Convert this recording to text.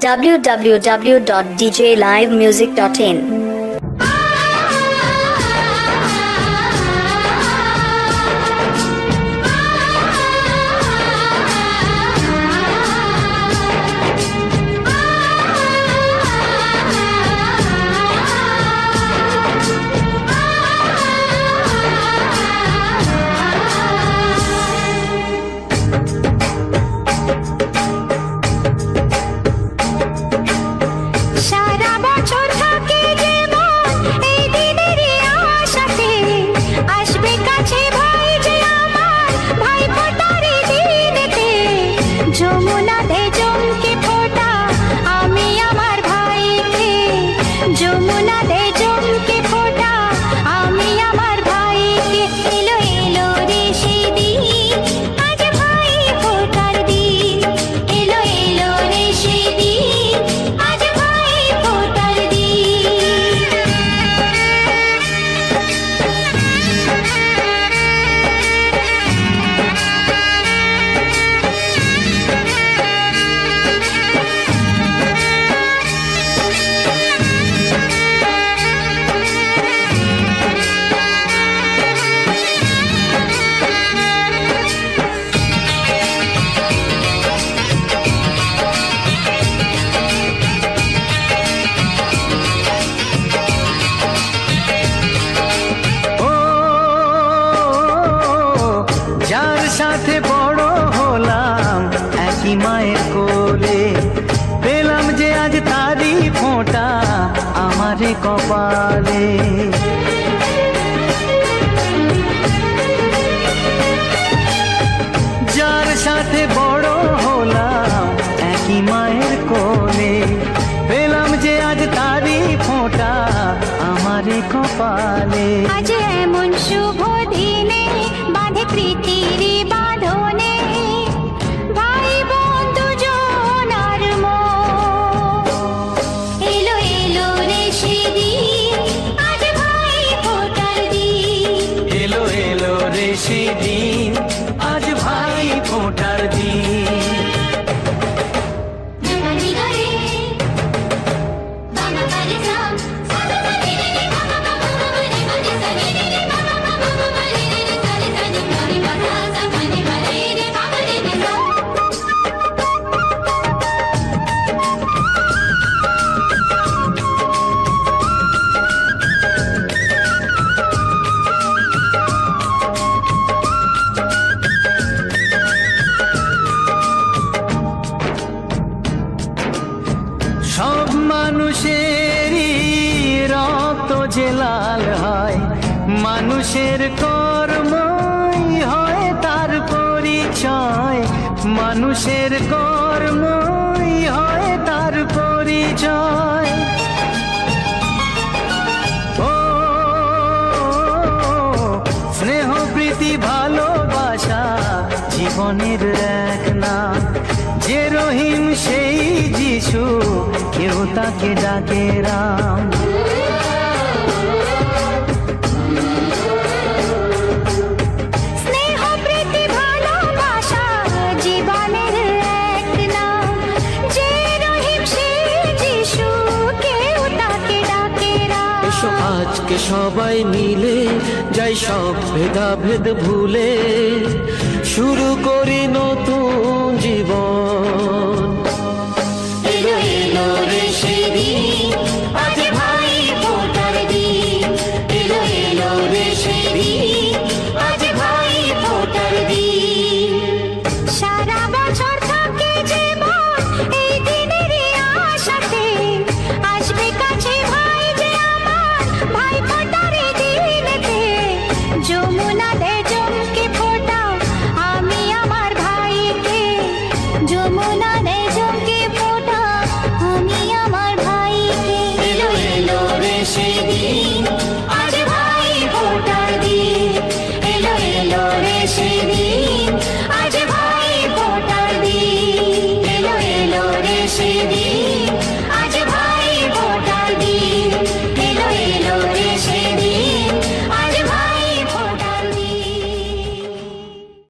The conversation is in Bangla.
www.djlivemusic.in মায়ের কোলে। পেলাম যে আজ তারি ফোঁটা আমারই কপালে। আজ এমন শুভ যে লাল হয়, মানুষের কর্মই হয় তার পরিচয়। মানুষের কর্মই হয় তার পরিচয়। ও, স্নেহ, প্রীতি, ভালোবাসা জীবনের এক না যে রহিম সেই যিশু, কেউ তাকে ডাকে রাম। আজকে সবাই মিলে যাই সব ভেদাভেদ ভুলে শুরু করি নতুন জীবন। যমুনা